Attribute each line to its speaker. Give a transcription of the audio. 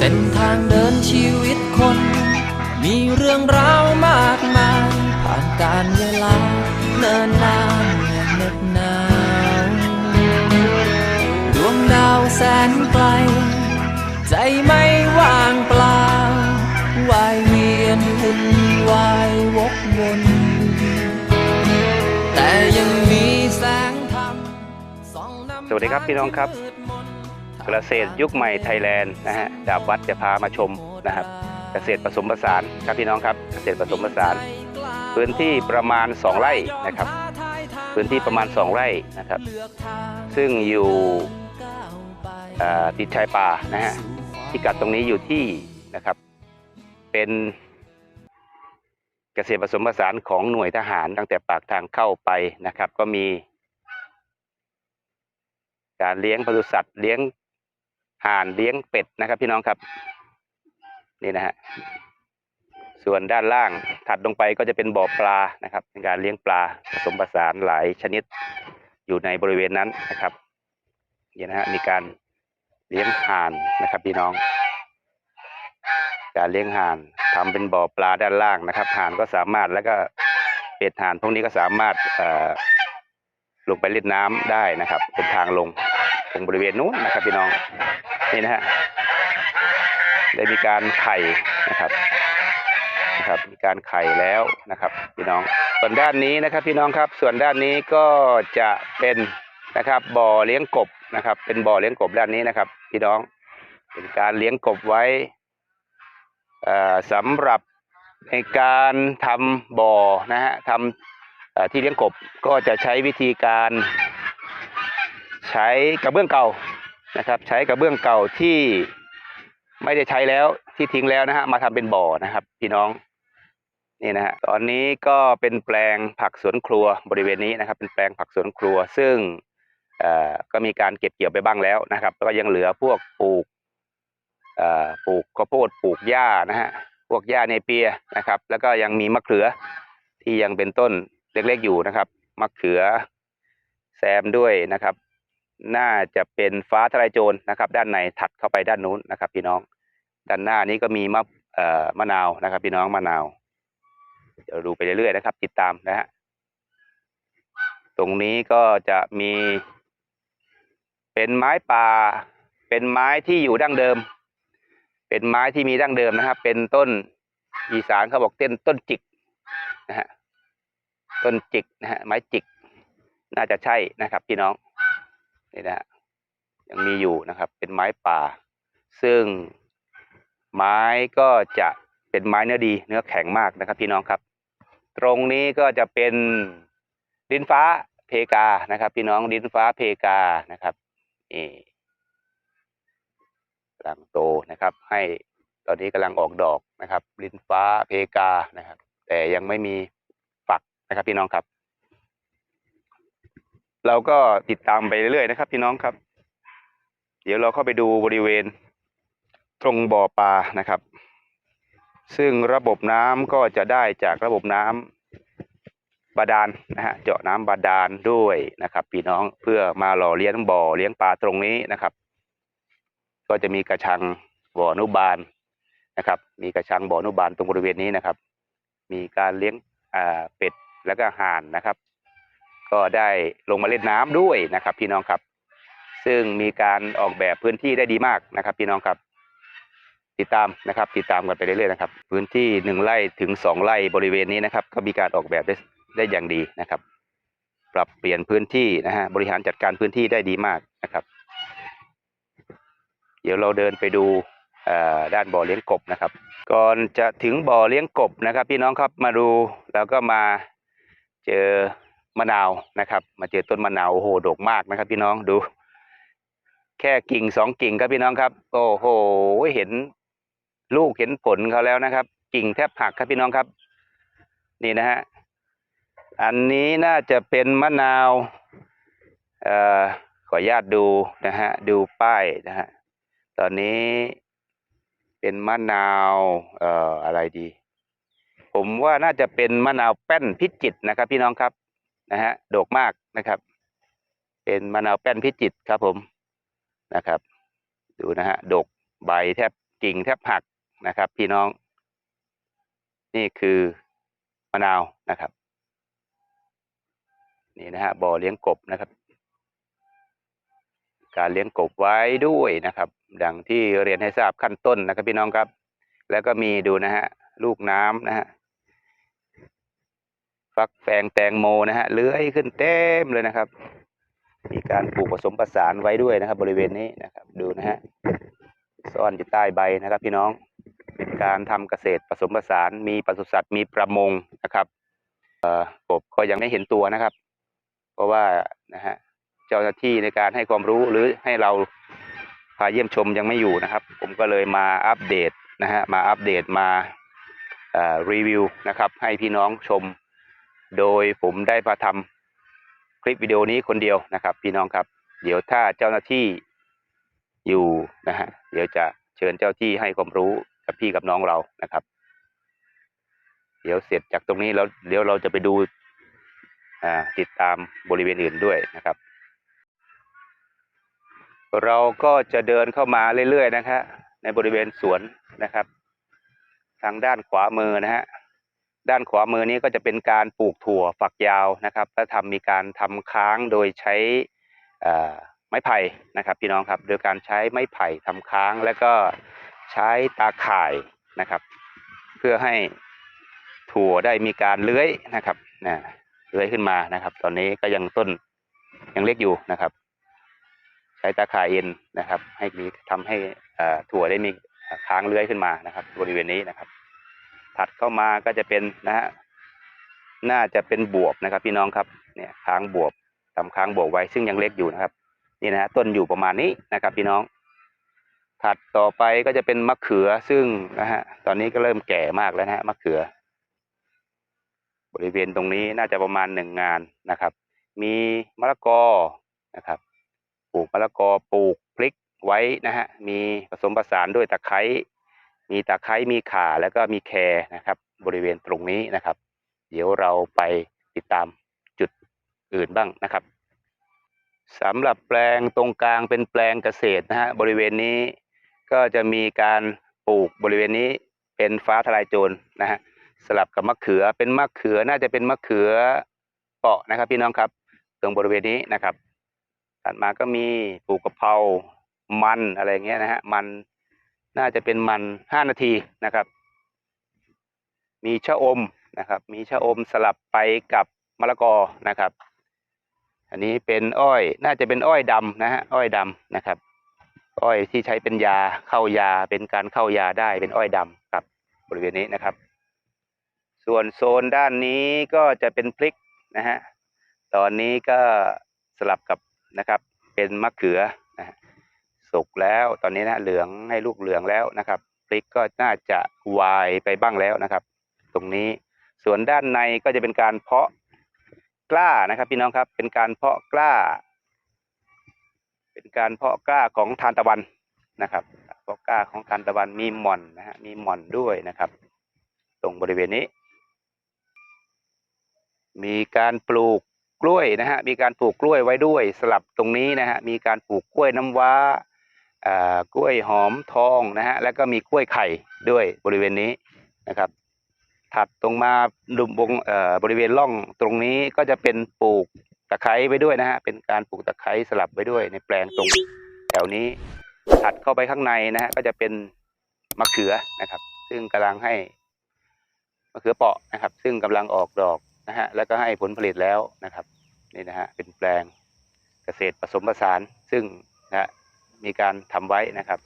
Speaker 1: เส้นทางเดินชีวิตคน มีเรื่องราวมากมาย ผ่านการเวลาเนินนานและเหน็บหนาวดวงดาวแสนไกล ใจไม่ว่างเปล่าวายเวียนวุ่นวายวกวนแต่ยังมีแสงธรรมส
Speaker 2: วัสดีครับพี่น้องครับ เกษตรยุคใหม่ไทยแลนด์นะฮะดาบวัดจะพามาชมนะครับ เกษตรผสมผสานครับพี่น้องครับ เกษตรผสมผสาน พื้นที่ประมาณ 2 ไร่นะครับ พื้นที่ประมาณ 2 ไร่นะครับ ซึ่งอยู่ติดชายป่านะฮะพิกัดตรงนี้อยู่ที่นะครับ เป็นเกษตรผสมผสานของหน่วยทหารตั้งแต่ปากทางเข้าไปนะครับ ก็มี การเลี้ยงปศุสัตว์เลี้ยง ห่านเลี้ยงเป็ดนะครับ พี่น้องครับ นี่นะฮะส่วนด้านล่างถัดลงไปก็จะเป็นบ่อปลานะครับเป็นการเลี้ยงปลาผสมผสานหลายชนิดอยู่ในบริเวณนั้นนะครับนี่นะฮะมีการเลี้ยงห่านนะครับ พี่น้อง การเลี้ยงห่านทำเป็นบ่อปลาด้านล่างนะครับห่านก็สามารถแล้วก็เป็ดห่านพวกนี้ก็สามารถเอ่อลงไปเล่นน้ำได้นะครับ เป็นทางลงตรงบริเวณนู้นนะครับ พี่น้อง นี่นะฮะได้มีการไข่นะครับนะครับมีการไข่แล้วนะครับ พี่น้องส่วนด้านนี้นะครับพี่น้องครับส่วนด้านนี้ก็จะเป็นนะครับบ่อเลี้ยงกบนะครับ เป็นบ่อเลี้ยงกบด้านนี้นะครับ พี่น้องเป็นการเลี้ยงกบไว้สำหรับในการทำบ่อนะฮะทำที่เลี้ยงกบก็จะใช้วิธีการ ใช้กระเบื้องเก่า นะครับ ใช้กระเบื้องเก่าที่ไม่ได้ใช้แล้วที่ทิ้งแล้วนะฮะมาทำเป็นบ่อนะครับ พี่น้องนี่นะฮะตอนนี้ก็เป็นแปลงผักสวนครัวบริเวณนี้นะครับ เป็นแปลงผักสวนครัว ซึ่งเอ่อก็มีการเก็บเกี่ยวไปบ้างแล้วนะครับ แล้วก็ยังเหลือพวกปลูกเอ่อปลูกข้าวโพดปลูกหญ้านะฮะพวกหญ้าในเปียนะครับ แล้วก็ยังมีมะเขือที่ยังเป็นต้นเล็กๆอยู่นะครับมะเขือแซมด้วยนะครับ น่าจะเป็นฟ้าทลายโจรนะครับ ด้านในถัดเข้าไปด้านนู้นนะครับ พี่น้อง ด้านหน้านี้ก็มีมะเอ่อมะนาวนะครับ พี่น้องมะนาวเดี๋ยวดูไปเรื่อยๆนะครับ ติดตามนะฮะตรงนี้ก็จะมี เป็นไม้ป่า เป็นไม้ที่อยู่ดั้งเดิม เป็นไม้ที่มีดั้งเดิมนะครับ เป็นต้นอีสานเขาบอกเต้นต้นจิกนะฮะต้นจิกนะฮะไม้จิก น่าจะใช่นะครับ พี่น้อง นี่นะฮะยังมีอยู่นะครับ เป็นไม้ป่า ซึ่งไม้ก็จะเป็นไม้เนื้อดี เนื้อแข็งมากนะครับ พี่น้องครับ ตรงนี้ก็จะเป็นดินฟ้าเพกานะครับ พี่น้องดินฟ้าเพกานะครับนี่กำลังโตนะครับ ให้ตอนนี้กำลังออกดอกนะครับดินฟ้าเพกานะครับ แต่ยังไม่มีปักนะครับ พี่น้องครับ เราก็ติดตามไปเรื่อยๆนะครับ พี่น้องครับ เดี๋ยวเราเข้าไปดูบริเวณตรงบ่อปลานะครับ ซึ่งระบบน้ำก็จะได้จากระบบน้ำบาดาลนะฮะเจาะน้ำบาดาลด้วยนะครับ พี่น้องเพื่อมาหล่อเลี้ยงบ่อเลี้ยงปลาตรงนี้นะครับ ก็จะมีกระชังบ่อนุบาลนะครับ มีกระชังบ่อนุบาลตรงบริเวณนี้นะครับ มีการเลี้ยงอ่าเป็ดแล้วก็ห่านนะครับ ก็ได้ลงมาเล่นน้ำด้วยนะครับ พี่น้องครับ ซึ่งมีการออกแบบพื้นที่ได้ดีมากนะครับ พี่น้องครับ ติดตามนะครับ ติดตามกันไปเรื่อยๆนะครับ พื้นที่หนึ่งไร่ถึงสองไร่บริเวณนี้นะครับ ก็มีการออกแบบได้ได้อย่างดีนะครับ ปรับเปลี่ยนพื้นที่นะฮะบริหารจัดการพื้นที่ได้ดีมากนะครับ เดี๋ยวเราเดินไปดูอ่อด้านบ่อเลี้ยงกบนะครับ ก่อนจะถึงบ่อเลี้ยงกบนะครับ พี่น้องครับมาดูแล้วก็มาเจอ มะนาวนะครับ มาเจอต้นมะนาวโอ้โหดกมากนะครับ พี่น้องดู แค่กิ่งสองกิ่งครับพี่น้องครับ โอ้โหเห็นลูกเห็นผลเขาแล้วนะครับ กิ่งแทบหักครับพี่น้องครับ นี่นะฮะอันนี้น่าจะเป็นมะนาวเอ่อขออนุญาตดูนะฮะดูป้ายนะฮะตอนนี้เป็นมะนาวเอ่ออะไรดี ผมว่าน่าจะเป็นมะนาวแป้นพิจิตนะครับ พี่น้องครับ นะฮะดกมากนะครับ เป็นมะนาวแป้นพิจิตครับผมนะครับ ดูนะฮะดกใบแทบกิ่งแทบหักนะครับ พี่น้อง นี่คือมะนาวนะครับ นี่นะฮะบ่อเลี้ยงกบนะครับ การเลี้ยงกบไว้ด้วยนะครับ ดังที่เรียนให้ทราบขั้นต้นนะครับ พี่น้องครับ แล้วก็มีดูนะฮะลูกน้ำนะฮะ ฟักแฟงแตงโมนะฮะเลื้อยขึ้นเต็มเลยนะครับ มีการปลูกผสมผสานไว้ด้วยนะครับ บริเวณนี้นะครับดูนะฮะซ่อนอยู่ใต้ใบนะครับ พี่น้องเป็นการทำเกษตรผสมผสานมีปศุสัตว์มีประมงนะครับเอ่อกบก็ยังไม่เห็นตัวนะครับ เพราะว่านะฮะเจ้าหน้าที่ในการให้ความรู้หรือให้เราพาเยี่ยมชมยังไม่อยู่นะครับ ผมก็เลยมาอัปเดตนะฮะมาอัปเดตมาเอ่อรีวิวนะครับ ให้พี่น้องชม โดยผมได้มาทำคลิปวิดีโอนี้คนเดียวนะครับ พี่น้องครับ เดี๋ยวถ้าเจ้าหน้าที่อยู่นะฮะเดี๋ยวจะเชิญเจ้าที่ให้ความรู้กับพี่กับน้องเรานะครับ เดี๋ยวเสร็จจากตรงนี้แล้วเดี๋ยวเราจะไปดูอ่าติดตามบริเวณอื่นด้วยนะครับ เราก็จะเดินเข้ามาเรื่อยๆนะครับในบริเวณสวนนะครับ ทางด้านขวามือนะฮะ ด้านขวามือนี้ก็จะเป็นการปลูกถั่วฝักยาวนะครับและทำมีการทำค้างโดยใช้ไม้ไผ่นะครับ พี่น้องครับ โดยการใช้ไม้ไผ่ทำค้างแล้วก็ใช้ตาข่ายนะครับ เพื่อให้ถั่วได้มีการเลื้อยนะครับนะเลื้อยขึ้นมานะครับ ตอนนี้ก็ยังต้นยังเล็กอยู่นะครับ ใช้ตาข่ายเอ็นนะครับ ให้มีทำให้ถั่วได้มีค้างเลื้อยขึ้นมานะครับ บริเวณนี้นะครับ ถัดเข้ามาก็จะเป็นนะฮะน่าจะเป็นบวบนะครับ พี่น้องครับเนี่ยค้างบวบทำค้างบวบไว้ซึ่งยังเล็กอยู่นะครับ นี่นะฮะต้นอยู่ประมาณนี้นะครับ พี่น้อง ถัดต่อไปก็จะเป็นมะเขือซึ่งนะฮะตอนนี้ก็เริ่มแก่มากแล้วนะฮะมะเขือ บริเวณตรงนี้น่าจะประมาณหนึ่งงานนะครับ มีมะละกอนะครับปลูกมะละกอปลูกพริกไว้นะฮะมีผสมผสานด้วยตะไคร้ มีตะไคร้มีข่าแล้วก็มีแครนะครับ บริเวณตรงนี้นะครับ เดี๋ยวเราไปติดตามจุดอื่นบ้างนะครับสำหรับแปลงตรงกลางเป็นแปลงเกษตรนะฮะบริเวณนี้ก็จะมีการปลูกบริเวณนี้เป็นฟ้าทลายโจรนะฮะสลับกับมะเขือเป็นมะเขือน่าจะเป็นมะเขือเปาะนะครับ พี่น้องครับตรงบริเวณนี้นะครับถัดมาก็มีปลูกกะเพรามันอะไรเงี้ยนะฮะมัน น่าจะเป็นมันห้านาทีนะครับ มีชะอมนะครับ มีชะอมสลับไปกับมะละกอนะครับ อันนี้เป็นอ้อยน่าจะเป็นอ้อยดำนะฮะอ้อยดำนะครับ อ้อยที่ใช้เป็นยาเข้ายาเป็นการเข้ายาได้เป็นอ้อยดำครับบริเวณนี้นะครับ ส่วนโซนด้านนี้ก็จะเป็นพริกนะฮะตอนนี้ก็สลับกับนะครับ เป็นมะเขือนะฮะ สุกแล้ว ตอนนี้นะเหลืองให้ลูกเหลืองแล้วนะครับพริกก็น่าจะวายไปบ้างแล้วนะครับ ตรงนี้ส่วนด้านในก็จะเป็นการเพาะกล้านะครับ พี่น้องครับเป็นการเพาะกล้า เป็นการเพาะกล้าของทานตะวันนะครับเพาะกล้าของทานตะวันมีหม่อนนะฮะมีหม่อนด้วยนะครับ ตรงบริเวณนี้ มีการปลูกกล้วยนะฮะมีการปลูกกล้วยไว้ด้วย สลับตรงนี้นะฮะมีการปลูกกล้วยน้ำว้า กล้วยหอมทองนะฮะแล้วก็มีกล้วยไข่ด้วยบริเวณนี้นะครับถัดตรงมาดุมบงบริเวณร่องตรงนี้ก็จะเป็นปลูกตะไคร้ไว้ด้วยนะฮะเป็นการปลูกตะไคร้สลับไว้ด้วยในแปลงตรงแถวนี้ถัดเข้าไปข้างในนะฮะก็จะเป็นมะเขือนะครับ ซึ่งกำลังให้มะเขือเปาะนะครับ ซึ่งกำลังออกดอกนะฮะแล้วก็ให้ผลผลิตแล้วนะครับนี่นะฮะเป็นแปลงเกษตรผสมผสาน ซึ่งนะฮะ มีการทำไว้นะครับ